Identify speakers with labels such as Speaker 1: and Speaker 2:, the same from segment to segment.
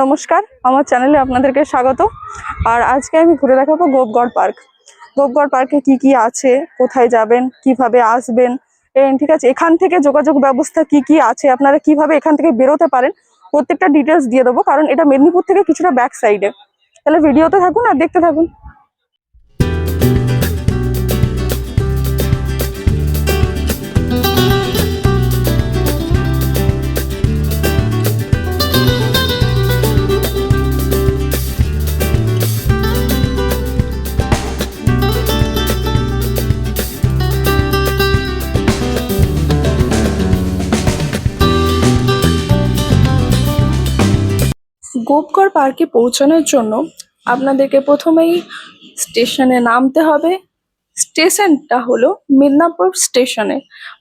Speaker 1: নমস্কার, আমার চ্যানেলে আপনাদেরকে স্বাগত। আর আজকে আমি ঘুরে দেখাবো গোপগড় পার্ক। গোপগড় পার্কে কি কি আছে, কোথায় যাবেন, কীভাবে আসবেন ঠিক আছে, এখান থেকে যোগাযোগ ব্যবস্থা কি কি আছে, আপনারা কীভাবে এখান থেকে বেরোতে পারেন, প্রত্যেকটা ডিটেলস দিয়ে দেবো, কারণ এটা মেদিনীপুর থেকে কিছুটা ব্যাক সাইডে তাহলে ভিডিওতে থাকুন আর দেখতে থাকুন। পার্কে পৌঁছানোর জন্য আপনাদেরকে প্রথমেই স্টেশনে নামতে হবে। স্টেশনটা হলো মেদিনীপুর স্টেশনে।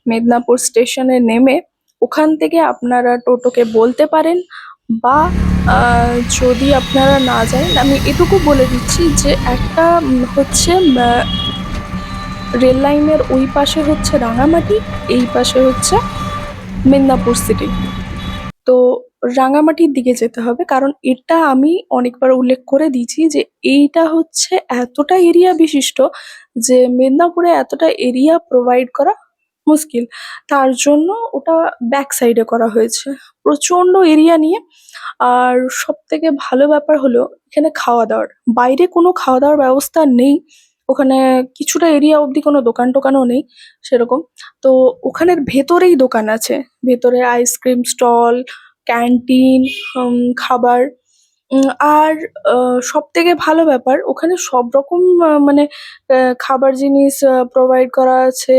Speaker 1: মেদিনীপুর স্টেশনে নেমে ওখান থেকে আপনারা টোটোকে বলতে পারেন বা যদি আপনারা না জানেন, আমি এটুকু বলে দিচ্ছি যে একটা হচ্ছে রেল লাইনের ওই পাশে হচ্ছে রাঙামাটি, এই পাশে হচ্ছে মেদিনীপুর সিটি। তো রাঙামাটির দিকে যেতে হবে। কারণ এটা আমি অনেকবার উল্লেখ করে দিয়েছি যে এইটা হচ্ছে এতটা এরিয়া বিশিষ্ট যে মেদিনীপুরে এতটা এরিয়া প্রোভাইড করা মুশকিল। তার জন্য ওটা ব্যাক সাইডে করা হয়েছে। প্রচণ্ড এরিয়া নিয়ে। আর সব থেকে ভালো ব্যাপার হলো এখানে খাওয়া দাওয়ার বাইরে কোনো খাওয়া দাওয়ার ব্যবস্থা নেই। ওখানে কিছুটা এরিয়া অবধি কোনো দোকান টোকানও নেই সেরকম। তো ওখানের ভেতরেই দোকান আছে। ভেতরে আইসক্রিম স্টল ক্যান্টিন খাবার আর সব থেকে ভালো ব্যাপার, ওখানে সব রকম মানে খাবার জিনিস প্রোভাইড করা আছে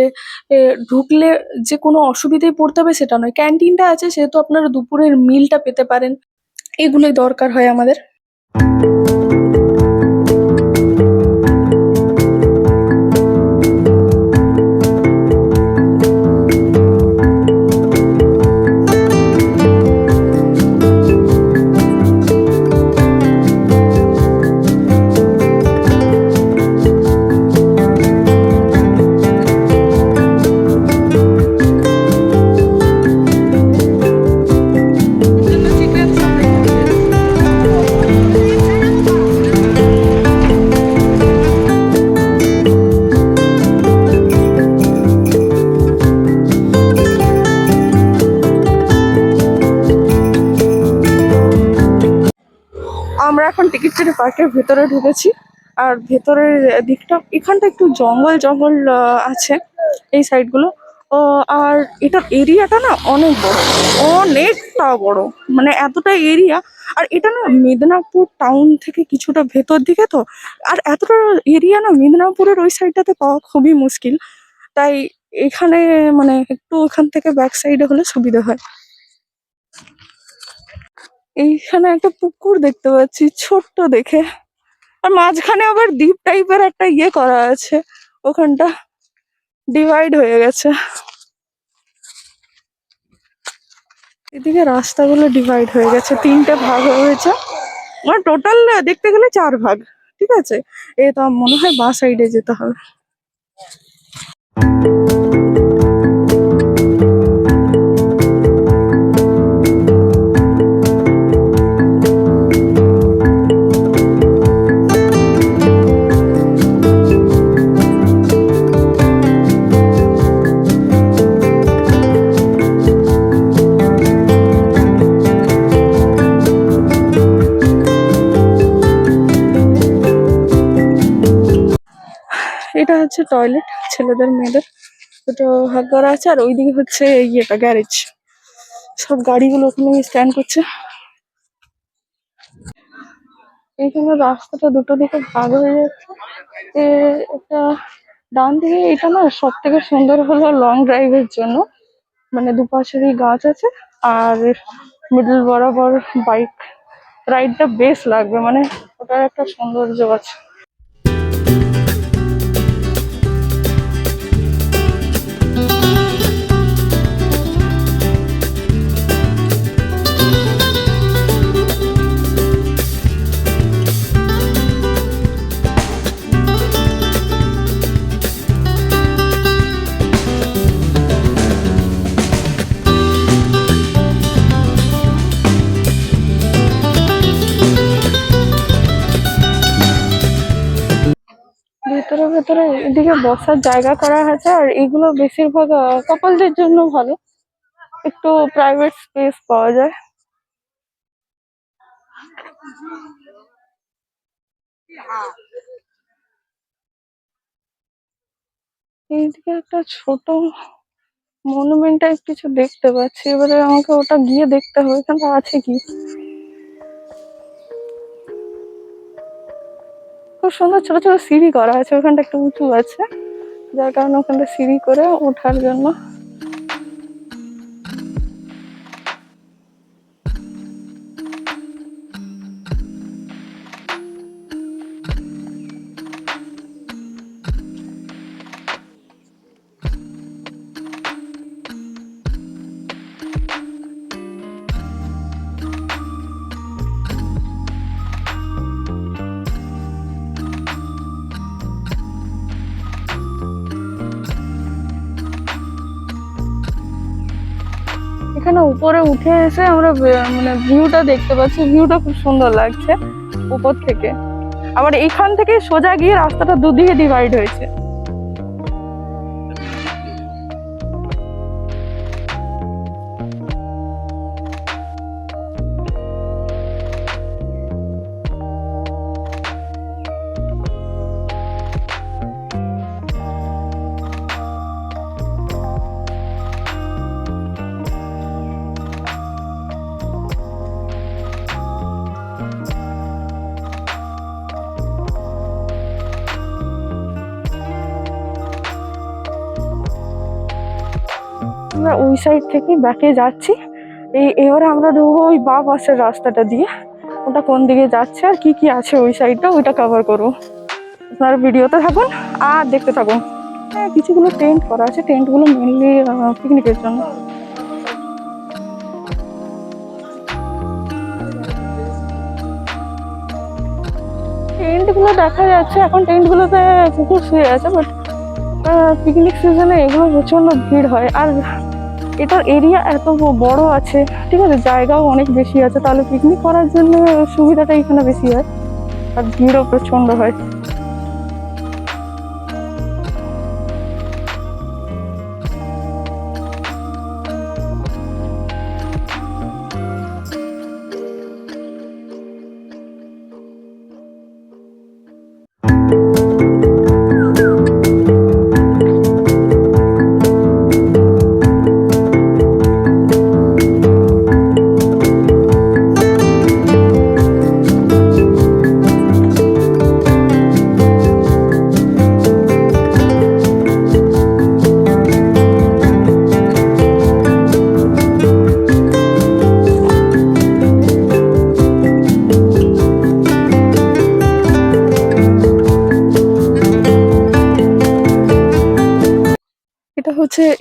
Speaker 1: ঢুকলে যে কোনো অসুবিধায় পড়তে হবে সেটা নয়। ক্যান্টিনটা আছে, সেহেতু আপনারা দুপুরের মিলটা পেতে পারেন। এগুলোই দরকার হয় আমাদের। এখন টিকিট পার্কের ভেতরে ঢুকেছি। আর ভেতরের দিকটা, এখানটা একটু জঙ্গল জঙ্গল আছে এই সাইডগুলো। আর এটার এরিয়াটা না অনেক বড়, অনেকটা বড়। মানে এতটা এরিয়া, আর এটা না মেদিনীপুর টাউন থেকে কিছুটা ভেতর দিকে তো। আর এতটা এরিয়া না মেদিনীপুরের ওই সাইডটাতে পাওয়া খুবই মুশকিল। তাই এখানে মানে একটু ওখান থেকে ব্যাক সাইডে হলে সুবিধা হয়। এইখানে একটা পুকুর দেখতে পাচ্ছি, ছোট্ট দেখে। আর মাঝখানে আবার দ্বীপ টাইপের একটা ইয়ে করা আছে, ওখানটা ডিভাইড হয়ে গেছে। এদিকে রাস্তাগুলো ডিভাইড হয়ে গেছে, তিনটে ভাগ হয়েছে। মানে টোটাল দেখতে গেলে চার ভাগ, ঠিক আছে? এ তো মনে হয় বা সাইডে যেতে হবে। হচ্ছে টয়লেট ছেলেদের মেয়েদের দুটো ভাগ করা আছে, আর ওইদিকে হচ্ছে ইয়েটা গ্যারেজ সব গাড়িগুলো ওখানে স্ট্যান্ড করছে। এইখানে রাস্তাটা দুটো দিকে ভাগ হয়ে যাচ্ছে। এ এটা ডান দিকে এটা না সব থেকে সুন্দর হলো লং ড্রাইভের জন্য। মানে দুপাশেরই গাছ আছে, আর মিডল বরাবর বাইক রাইডটা বেশ লাগবে। মানে ওটার একটা সৌন্দর্য আছে। এদিকে বসার জায়গা করা আছে আর এগুলো বেশিরভাগ কাপলদের জন্য ভালো। একটু প্রাইভেট স্পেস পাওয়া যায়। এইদিকে একটা ছোট মনুমেন্ট টাইপ কিছু দেখতে পাচ্ছি। এবারে আমাকে ওটা গিয়ে দেখতে হবে, এখানটা আছে কি? খুব সুন্দর ছোট ছোট সিঁড়ি করা আছে ওখানটা একটু উঁচু আছে। যার কারণে ওখানটা সিঁড়ি করে ওঠার জন্য উপরে উঠে এসে আমরা মানে ভিউটা দেখতে পাচ্ছি। ভিউটা খুব সুন্দর লাগছে উপর থেকে। আবার এখান থেকে সোজা গিয়ে রাস্তাটা দুদিকে ডিভাইড হয়েছে। সাইড থেকে ব্যাকে যাচ্ছি। এই, এবারে আমরা ঢুকবো ওই বা পাশের রাস্তাটা দিয়ে। ওটা কোন দিকে যাচ্ছে আর কি কি আছে ওই সাইডটা ওইটা কভার করব। আপনারা ভিডিওতে থাকুন, আর দেখতে থাকুন। হ্যাঁ কিছুগুলো টেন্ট করা আছে। টেন্টগুলো মেনলি পিকনিকের জন্য। টেন্টগুলো দেখা যাচ্ছে। এখন টেন্টগুলোতে কুকুর শুয়ে আছে বাট পিকনিক সিজনে এগুলো প্রচণ্ড ভিড় হয়। আর এটার এরিয়া এত বড় আছে, ঠিক আছে? জায়গাও অনেক বেশি আছে, তাহলে পিকনিক করার জন্য সুবিধাটা এখানে বেশি হয়। আর ভিড়ও প্রচণ্ড হয়।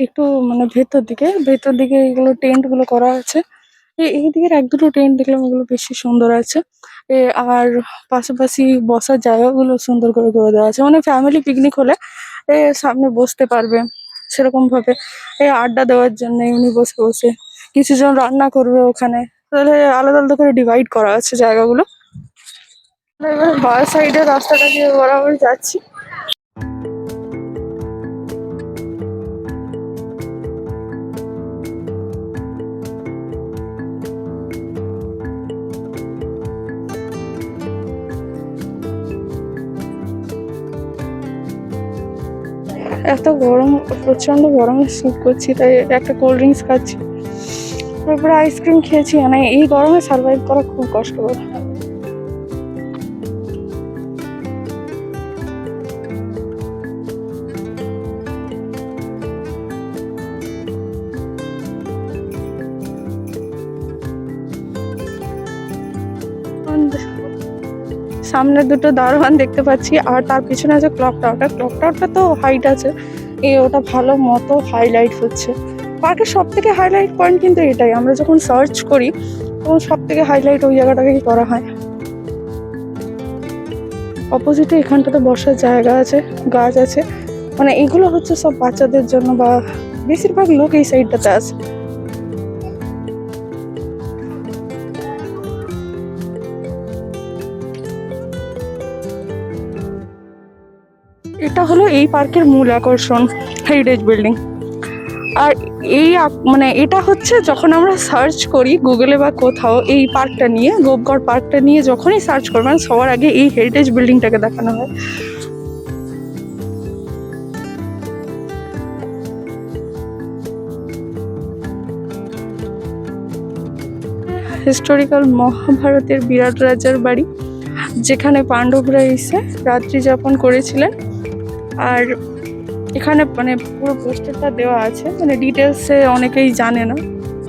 Speaker 1: একটু মানে ভেতর দিকে ভেতর দিকে এগুলো টেন্টগুলো করা আছে। এই দিকের এক দুটো টেন্ট দেখলাম ওগুলো বেশি সুন্দর আছে। এ, আর পাশাপাশি বসার জায়গাগুলো সুন্দর করে করে দেওয়া আছে। মানে ফ্যামিলি পিকনিক হলে, এ, সামনে বসতে পারবে সেরকম ভাবে। এই আড্ডা দেওয়ার জন্য এমনি বসে বসে কিছু জন রান্না করবে ওখানে। তাহলে আলাদা আলাদা করে ডিভাইড করা আছে জায়গাগুলো। এবার বাঁ সাইডের রাস্তাটা দিয়ে বরাবর যাচ্ছি। এত গরম প্রচণ্ড গরমে শীত করছি, তাই একটা কোল্ড ড্রিঙ্কস খাচ্ছি। তারপরে আইসক্রিম খেয়েছি মানে এই গরমে সার্ভাইভ করা খুব কষ্টকর। সামনে দুটো দারোয়ান দেখতে পাচ্ছি, আর তার পিছনে আছে ক্লক টাওয়ারটা ক্লক টাওয়ারটা তো হাইট আছে। এ ওটা ভালো মতো হাইলাইট হচ্ছে। পার্কের সব থেকে হাইলাইট পয়েন্ট কিন্তু এটাই। আমরা যখন সার্চ করি, তখন সব থেকে হাইলাইট ওই জায়গাটাকেই করা হয়? অপোজিটে এখানটাতে বসার জায়গা আছে, গাছ আছে। মানে এগুলো হচ্ছে সব বাচ্চাদের জন্য বা বেশিরভাগ লোক এই সাইডটাতে আছে। এই পার্কের মূল আকর্ষণ হেরিটেজ বিল্ডিং আর এই মানে এটা হচ্ছে যখন আমরা সার্চ করি গুগলে বা কোথাও এই পার্কটা নিয়ে, গোপগড় পার্কটা নিয়ে যখনই সার্চ করবেন, সবার আগে এই হেরিটেজ বিল্ডিংটাকে দেখানো হয়। হিস্টোরিক্যাল মহাভারতের বিরাট রাজার বাড়ি, যেখানে পাণ্ডবরা এসে রাত্রি যাপন করেছিলেন। আর এখানে মানে পুরো পোস্টারটা দেওয়া আছে মানে ডিটেলসে অনেকেই জানে না।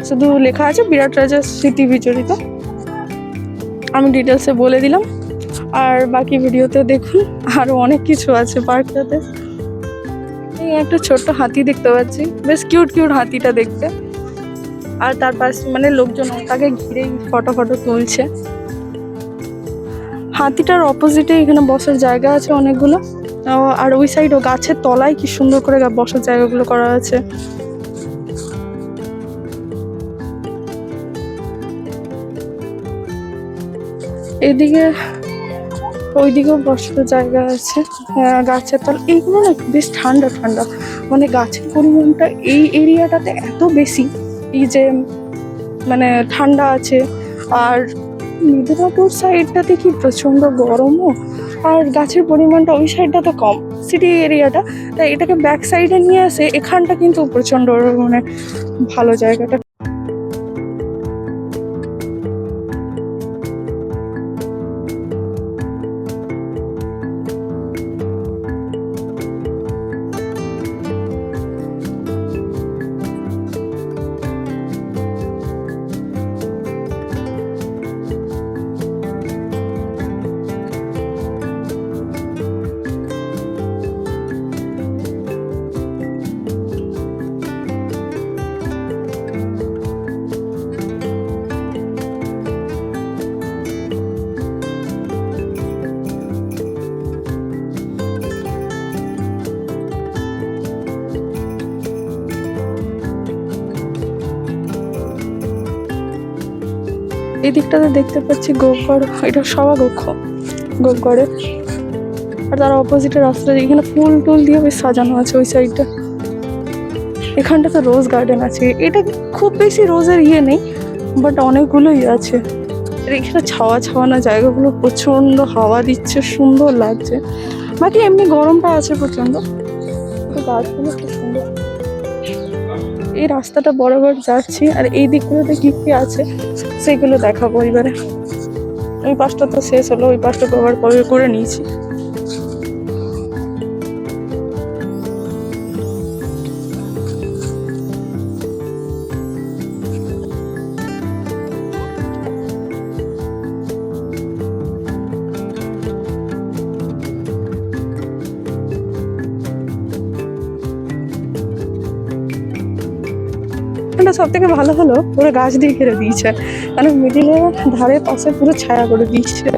Speaker 1: শুধু লেখা আছে, বিরাট রাজার স্মৃতি বিচরিত আমি ডিটেলসে বলে দিলাম। আর বাকি ভিডিওতে দেখুন আরও অনেক কিছু আছে পার্কটাতে। এই একটা ছোট্ট হাতি দেখতে পাচ্ছি। বেশ কিউট কিউট হাতিটা দেখতে। আর তার পাশে মানে লোকজন তাকে ঘিরেই ফটো ফটো তুলছে। হাতিটার অপোজিটে এখানে বসার জায়গা আছে অনেকগুলো। আর ওই সাইডও গাছের তলায় কি সুন্দর করে বসার জায়গাগুলো করা আছে। এদিকে ওইদিকেও বসার জায়গা আছে। হ্যাঁ, গাছের তলা এইগুলো না বেশ ঠান্ডা ঠান্ডা। মানে গাছের পরিমাণটা এই এরিয়াটাতে এত বেশি এই যে মানে ঠান্ডা আছে। আর মিদনাপুর সাইডটাতে কি প্রচণ্ড গরমও? আর গাছের পরিমাণটা ওই সাইডটাতে কম সিটি এরিয়াটা তাই এটাকে ব্যাক সাইডে নিয়ে আসে, এখানটা কিন্তু প্রচণ্ড মানে ভালো জায়গাটা। এই দিকটাতে দেখতে পাচ্ছি গোপগড় এটা সভাকক্ষ গোপগড়ের আর তার অপোজিটে রাস্তা এখানে ফুল টুল দিয়ে বেশ সাজানো আছে ওই সাইডটা এখানটা তো রোজ গার্ডেন আছে। এটা খুব বেশি রোজের ইয়ে নেই বাট অনেকগুলোই আছে। এখানে ছাওয়া ছাওয়ানো জায়গাগুলো প্রচণ্ড হাওয়া দিচ্ছে, সুন্দর লাগছে। বাকি এমনি গরমটা আছে প্রচণ্ড। গাছগুলো খুব সুন্দর। এই রাস্তাটা বরাবর যাচ্ছি, আর এই দিকগুলোতে কি কি আছে? সেগুলো দেখাবো এবারে। ওই পাশটা তো শেষ হলো ওই পাশটা কভার করে নিয়েছি। সব থেকে ভালো হলো পুরো গাছ দিয়ে ঘিরে দিয়েছে। মানে মিডিলে ধারে পাশে পুরো ছায়া করে দিয়েছে।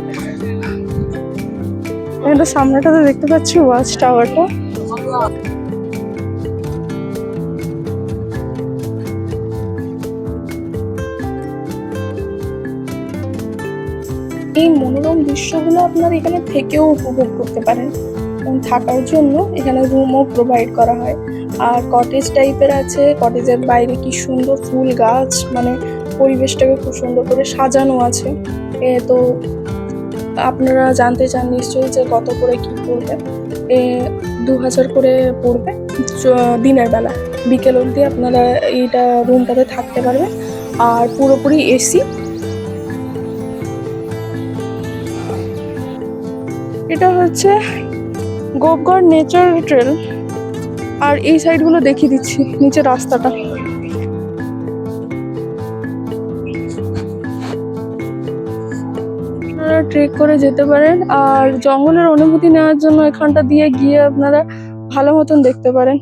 Speaker 1: এটা সামনেটাতে দেখতে পাচ্ছি ওয়াচ টাওয়ারটা। এই মনোরম দৃশ্যগুলো আপনার এখানে থেকেও উপভোগ করতে পারেন। এবং থাকার জন্য এখানে রুমও প্রোভাইড করা হয়। আর কটেজ টাইপের আছে। কটেজের বাইরে কি সুন্দর ফুল গাছ মানে পরিবেশটাকে খুব সুন্দর করে সাজানো আছে। এ তো আপনারা জানতে চান নিশ্চয়ই যে কত করে কি পড়বে। এ দু হাজার করে পড়বে দিনের বেলা। বিকেল অবধি আপনারা এইটা রুমটাতে থাকতে পারবেন। আর পুরোপুরি এসি। এটা হচ্ছে গোপগড় নেচার ট্রেল আর এই সাইডগুলো দেখিয়ে দিচ্ছি নিচে রাস্তাটা। আপনারা ট্রেক করে যেতে পারেন আর জঙ্গলের অনুভূতি নেওয়ার জন্য এখানটা দিয়ে গিয়ে আপনারা ভালো মতন দেখতে পারেন।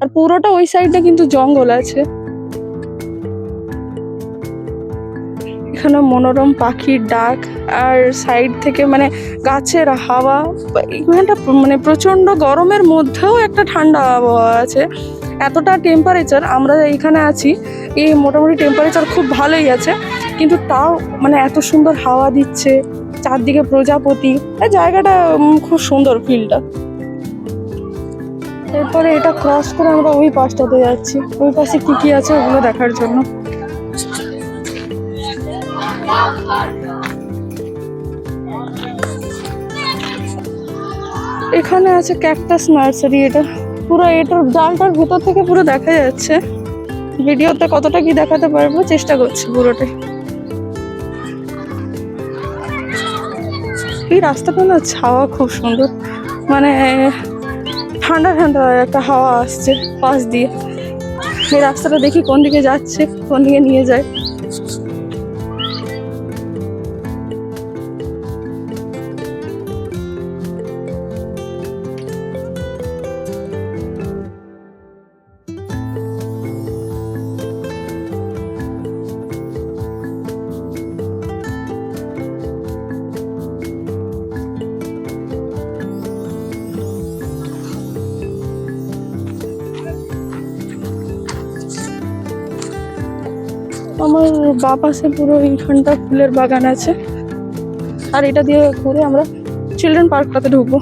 Speaker 1: আর পুরোটা ওই সাইডটা কিন্তু জঙ্গল আছে। এখানে মনোরম পাখির ডাক আর সাইড থেকে মানে গাছের হাওয়া। এখানটা মানে প্রচণ্ড গরমের মধ্যেও একটা ঠান্ডা আবহাওয়া আছে। এতটা টেম্পারেচার আমরা এখানে আছি এই মোটামুটি টেম্পারেচার খুব ভালোই আছে। কিন্তু তাও মানে এত সুন্দর হাওয়া দিচ্ছে, চারদিকে প্রজাপতি। জায়গাটা খুব সুন্দর ফিলটা এরপরে এটা ক্রস করে আমরা ওই পাশটাতে যাচ্ছি। ওই পাশে কি কি আছে ওগুলো দেখার জন্য। এখানে আছে ক্যাকটাস নার্সারি, এটা পুরো এটার জালটার ভেতর থেকে পুরো দেখা যাচ্ছে। ভিডিওতে কতটা কি দেখাতে পারব চেষ্টা করছি পুরোটাই এই রাস্তাটা না ছাওয়া খুব সুন্দর। মানে ঠান্ডা ঠান্ডা একটা হাওয়া আসছে পাশ দিয়ে। এই রাস্তাটা দেখি কোন দিকে যাচ্ছে, কোন দিকে নিয়ে যায়। আমার বা পাশে পুরো এইখানটা ফুলের বাগান আছে। আর এটা দিয়ে ঘুরে আমরা চিলড্রেন পার্কটাতে ঢুকবো।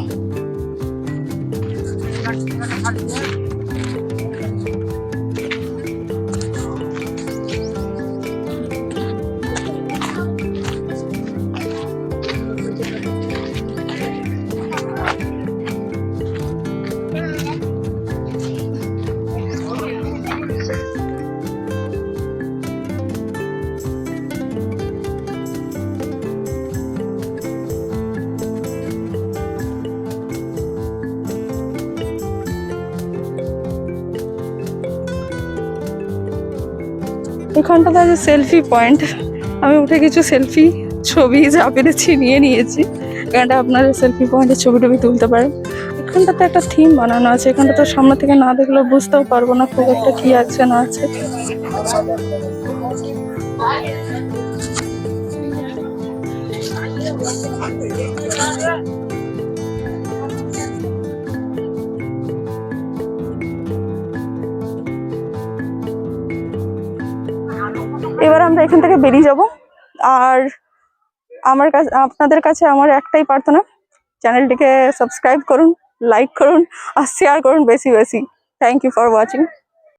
Speaker 1: এখানটাতে আছে সেলফি পয়েন্ট আমি উঠে কিছু সেলফি ছবি যা পেরেছি নিয়ে নিয়েছি। এখানটা আপনারা সেলফি পয়েন্টে ছবি টবি তুলতে পারেন। এখানটাতে একটা থিম বানানো আছে। এখানটা তো সামনে থেকে না দেখলে বুঝতেও পারব না খুব একটা কি আছে না আছে। এবার আমরা এখান থেকে বেরিয়ে যাব। আর আমার কাছে, আপনাদের কাছে আমার একটাই প্রার্থনা, চ্যানেলটিকে সাবস্ক্রাইব করুন লাইক করুন, আর শেয়ার করুন বেশি বেশি। Thank you for watching